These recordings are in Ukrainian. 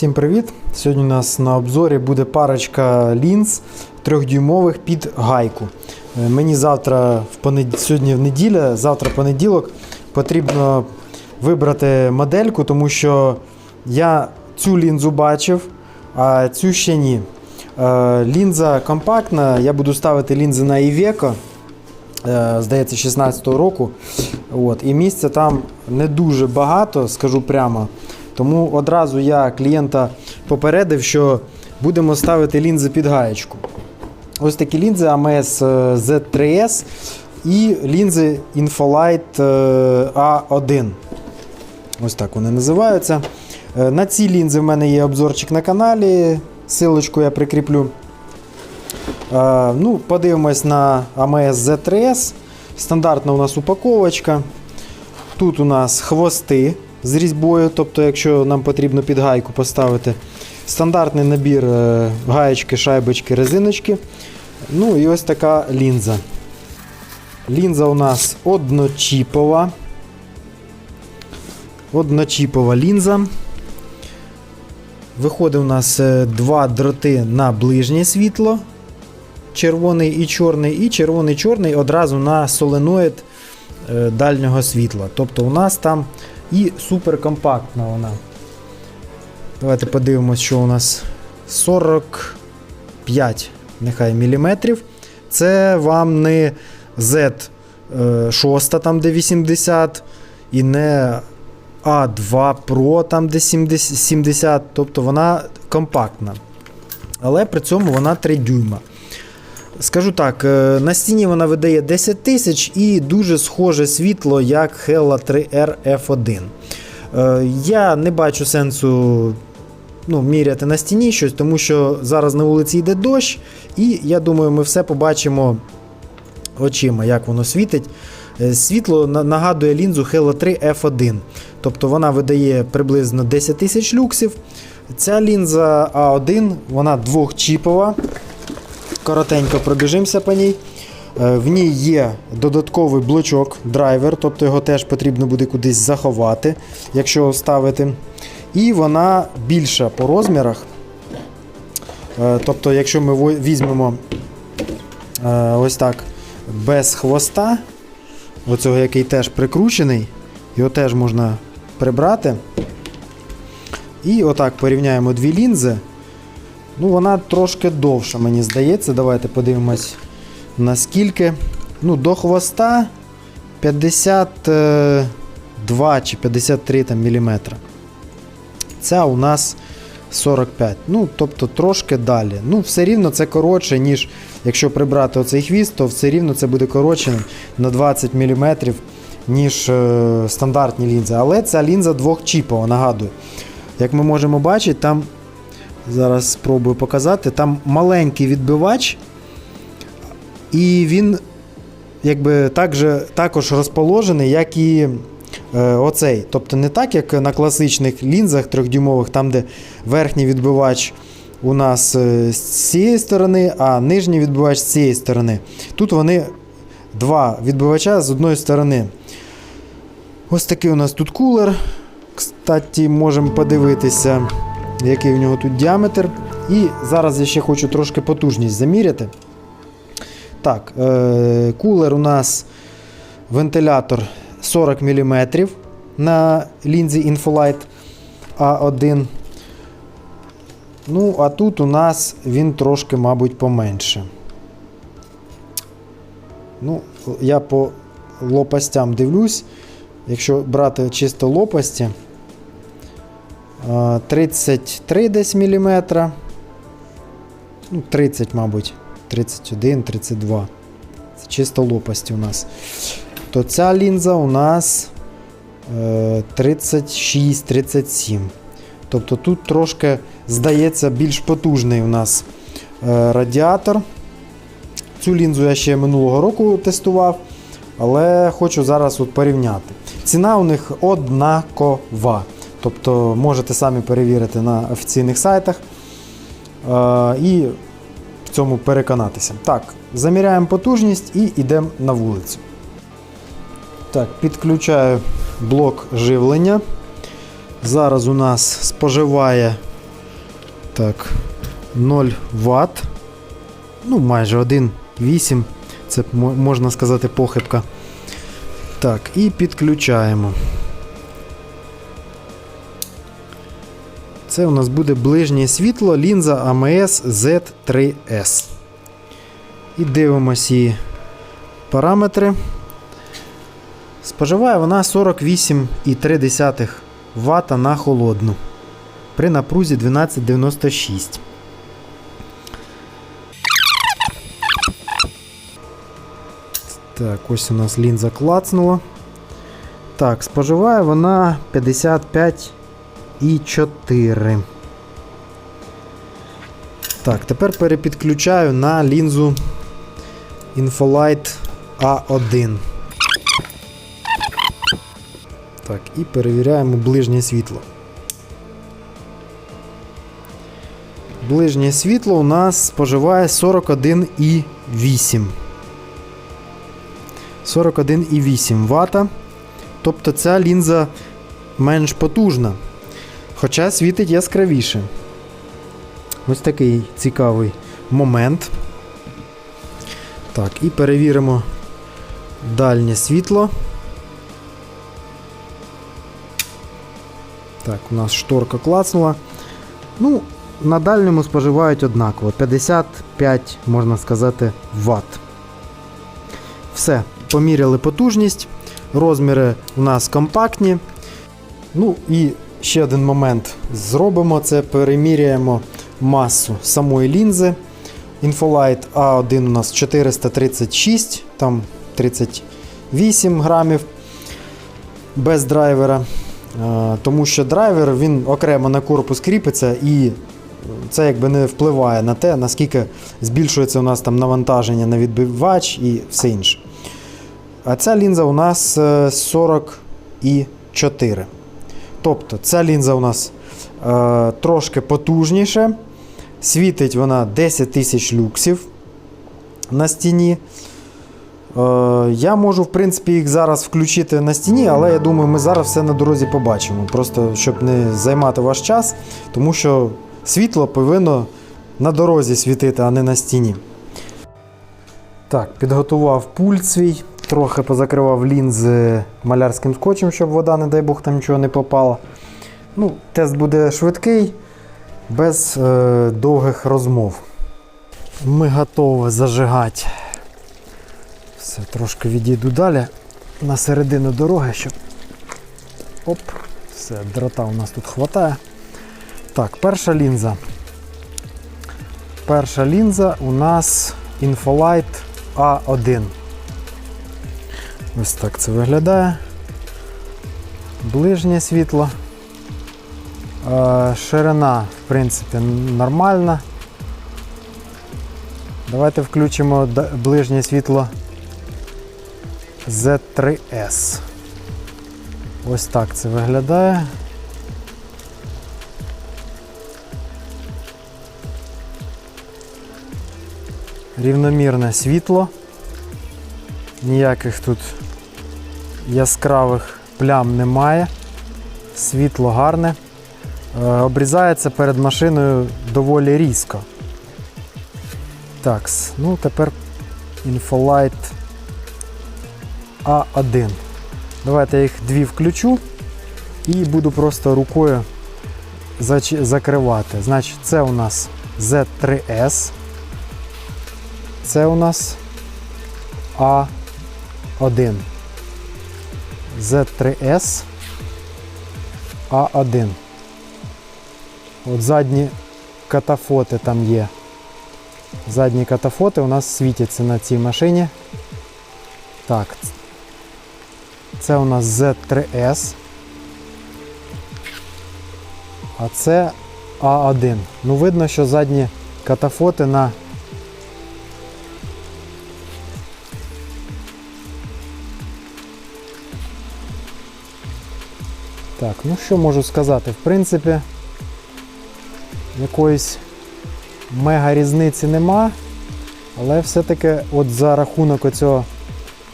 Всім привіт! Сьогодні у нас на обзорі буде парочка лінз трьохдюймових під гайку. Е, Мені завтра, в понед... сьогодні в неділя, завтра понеділок, потрібно вибрати модельку, тому що я цю лінзу бачив, а цю ще ні. Е, Лінза компактна, я буду ставити лінзи на Iveco, е, здається, 16-го року. От, і місця там не дуже багато, скажу прямо. Тому одразу я клієнта попередив, що будемо ставити лінзи під гаєчку. Ось такі лінзи AMS е, Z3S і лінзи Infolight е, A1. Ось так вони називаються. Е, На ці лінзи в мене є обзорчик на каналі. Силочку я прикріплю. Е, Ну, Подивимось на AMS Z3S. Стандартна у нас упаковочка. Тут у нас хвости з різьбою, тобто, якщо нам потрібно під гайку поставити. Стандартний набір е, гаєчки, шайбочки, резиночки. Ну і ось така лінза. Лінза у нас одночіпова. Одночіпова лінза. Виходить у нас е, два дроти на ближнє світло. Червоний і чорний, і червоний-чорний одразу на соленоїд е, дальнього світла. Тобто у нас там і суперкомпактна вона. Давайте подивимось, що у нас 45 нехай міліметрів. Це вам не Z6, там де 80, і не A2 Pro, там де 70, 70, тобто вона компактна. Але при цьому вона 3 дюйма. Скажу так, е, на стіні вона видає 10 тисяч і дуже схоже світло, як Hella 3R F1. Е, Я не бачу сенсу ну, міряти на стіні щось, тому що зараз на вулиці йде дощ, і я думаю, ми все побачимо очима, як воно світить. Е, Світло нагадує лінзу Hella 3 F1. Тобто вона видає приблизно 10 тисяч люксів. Ця лінза A1, вона двохчіпова. Коротенько пробіжимося по ній. Е, В ній є додатковий блочок, драйвер, тобто його теж потрібно буде кудись заховати, якщо ставити. І вона більша по розмірах. Е, Тобто, якщо ми візьмемо е, ось так без хвоста, оцього, який теж прикручений, його теж можна прибрати. І отак порівняємо дві лінзи. Ну, вона трошки довша, мені здається. Давайте подивимось наскільки. Ну, до хвоста 52 чи 53 там, міліметра. Ця у нас 45. Ну, тобто трошки далі. Ну, все рівно це коротше, ніж якщо прибрати оцей хвіст, то все рівно це буде коротше на 20 мм, ніж е, стандартні лінзи. Але ця лінза двохчіпова, нагадую. Як ми можемо бачити, там Зараз спробую показати. Там маленький відбивач, і він якби так також розположений, як і е, оцей. Тобто не так, як на класичних лінзах трьохдюймових, там, де верхній відбивач у нас е, з цієї сторони, а нижній відбивач з цієї сторони. Тут вони два відбивача з одної сторони. Ось такий у нас тут кулер. Кстати, можемо подивитися який у нього тут діаметр. І зараз я ще хочу трошки потужність заміряти. Так, е- кулер у нас вентилятор 40 мм на лінзі Infolight A1. Ну, а тут у нас він трошки, мабуть, поменше. Ну, я по лопастям дивлюсь. Якщо брати чисто лопасті, 33 десь міліметра. Ну, 30, мабуть. 31, 32. Це чисто лопасті у нас. То ця лінза у нас е, 36-37. Тобто тут трошки, здається, більш потужний у нас е, радіатор. Цю лінзу я ще минулого року тестував, але хочу зараз от порівняти. Ціна у них однакова. Тобто можете самі перевірити на офіційних сайтах е, і в цьому переконатися. Так, заміряємо потужність і йдемо на вулицю. Так, підключаю блок живлення. Зараз у нас споживає Так, 0 Вт. Ну, майже 1,8. Це можна сказати похибка. Так, і підключаємо. Це у нас буде ближнє світло лінза AMS Z3S. І дивимося її параметри. Споживає вона 48,3 Вт на холодну при напрузі 1296. Так, ось у нас лінза клацнула. Так, споживає вона 55,4. Так, тепер перепідключаю на лінзу Infolight A1. Так, і перевіряємо ближнє світло. Ближнє світло у нас споживає 41,8. 41,8 Вт. Тобто ця лінза менш потужна. Хоча світить яскравіше. Ось такий цікавий момент. Так, і перевіримо дальнє світло. Так, у нас шторка клацнула. Ну, на дальньому споживають однаково 55, можна сказати, Вт. Все, поміряли потужність. Розміри у нас компактні. Ну і ще один момент зробимо: це переміряємо масу самої лінзи. Infolight A1 у нас 436, там 38 грамів без драйвера. Е, Тому що драйвер він окремо на корпус кріпиться і це якби не впливає на те, наскільки збільшується у нас там навантаження на відбивач і все інше. А ця лінза у нас е, 44. Тобто ця лінза у нас е, трошки потужніше. Світить вона 10 тисяч люксів на стіні. Е, я можу, в принципі, їх зараз включити на стіні, але я думаю, ми зараз все на дорозі побачимо. Просто щоб не займати ваш час, тому що світло повинно на дорозі світити, а не на стіні. Так, підготував пульт свій, трохи позакривав лінзи малярським скотчем, щоб вода, не дай Бог, там нічого не попала. Ну, тест буде швидкий, без е, довгих розмов. Ми готові зажигати. Все, трошки відійду далі на середину дороги, щоб. Оп, все, дрота у нас тут хватає. Так, перша лінза. Перша лінза у нас Infolight A1. Ось так це виглядає. Ближнє світло. Е, Ширина, в принципі, нормальна. Давайте включимо ближнє світло Z3S. Ось так це виглядає. Рівномірне світло. Ніяких тут яскравих плям немає. Світло гарне. Е, Обрізається перед машиною доволі різко. Так, ну тепер Infolight А1. Давайте я їх дві включу і буду просто рукою закривати. Значить, це у нас Z3S. Це у нас А1. Z3S А1. От задні катафоти там є. Задні катафоти у нас світяться на цій машині. Так. Це у нас Z3S. А це А1. Ну, видно, що задні катафоти на Так, ну що можу сказати? В принципі, якоїсь мега різниці нема, але все-таки от за рахунок оцього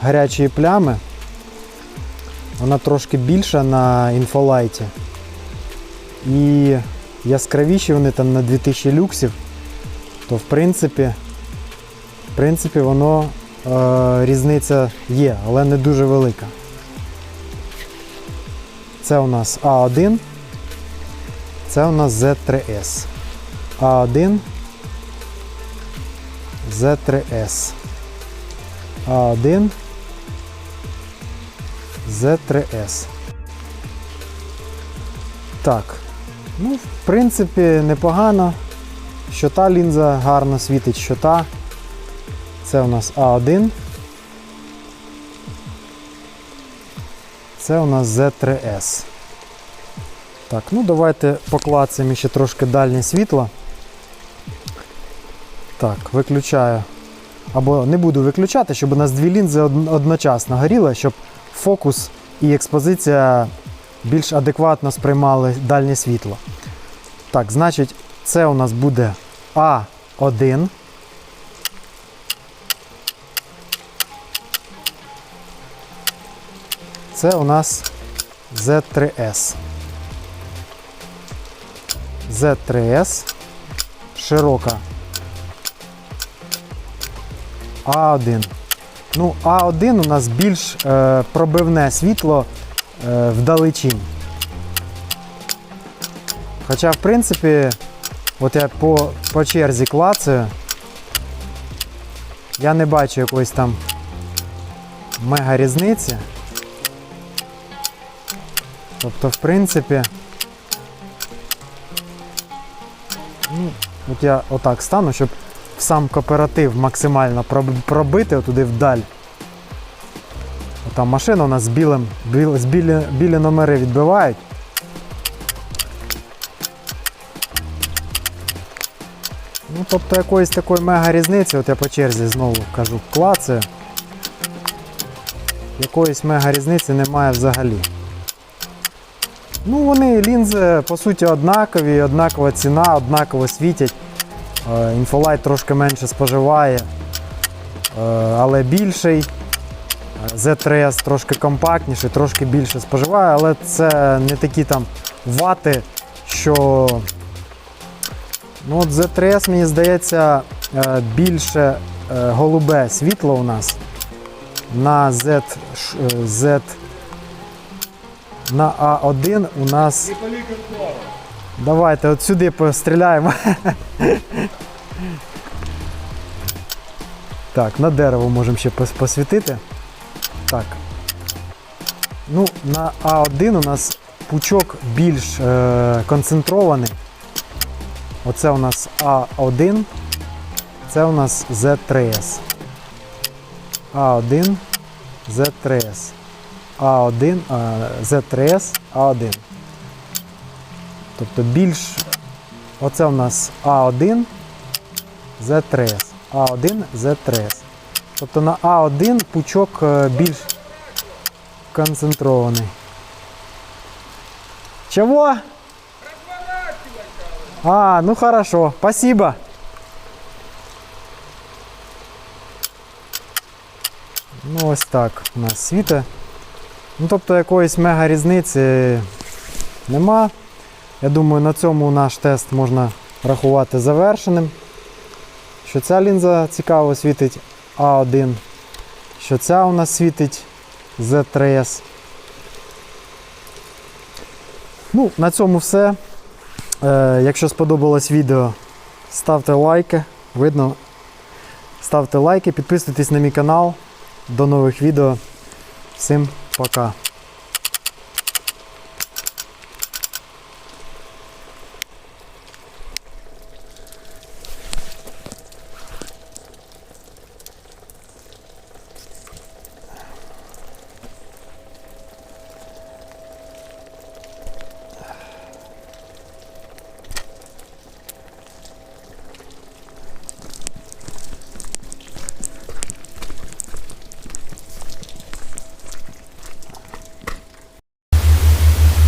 гарячої плями вона трошки більша на інфолайті. І яскравіші вони там на 2000 люксів, то в принципі, в принципі воно е, різниця є, але не дуже велика. Це у нас А1, це у нас Z3S. А1, Z3S. А1, Z3S. Так. Ну, в принципі, непогано. Що та лінза гарно світить, що та. Це у нас А1. Це у нас Z3S. Так, ну давайте поклацаємо ще трошки дальнє світло. Так, виключаю. Або не буду виключати, щоб у нас дві лінзи одночасно горіли, щоб фокус і експозиція більш адекватно сприймали дальнє світло. Так, значить, це у нас буде А1. Це у нас Z3S. Z3S. Широка. А1. Ну, А1 у нас більш е, пробивне світло е, вдалечінь. Хоча, в принципі, от я по, по черзі клацаю, я не бачу якоїсь там мега різниці. Тобто, в принципі, ну, от я отак стану, щоб сам кооператив максимально пробити туди вдаль. Там машина у нас з білим, біл, з білі, білі номери відбивають. Ну, тобто якоїсь такої мега різниці, от я по черзі знову кажу, клацаю. Якоїсь мега різниці немає взагалі. Ну, вони лінзи, по суті, однакові, однакова ціна, однаково світять. Е, Інфолайт трошки менше споживає, е, але більший. Е, Z3S трошки компактніший, трошки більше споживає, але це не такі там вати, що. Ну, от Z3S, мені здається, е, більше е, голубе світло у нас на Z, е, Z на А1 у нас. Давайте от сюди постріляємо. Так, на дерево можемо ще посвітити. Так. Ну, на А1 у нас пучок більш е, концентрований. Оце у нас А1, це у нас Z3S. А1, Z3S. А1, а, Z3S, А1. Тобто більш. Оце у нас А1, Z3S. А1, Z3S. Тобто на А1 пучок е, більш концентрований. Чего? А, ну хорошо, спасибо. Ну ось так у нас світе. Ну, тобто якоїсь мега різниці нема. Я думаю, на цьому наш тест можна рахувати завершеним. Що ця лінза цікаво світить А1, що ця у нас світить Z3S. Ну, на цьому все. Е, якщо сподобалось відео, ставте лайки. Видно. Ставте лайки, підписуйтесь на мій канал. До нових відео. Всім pra.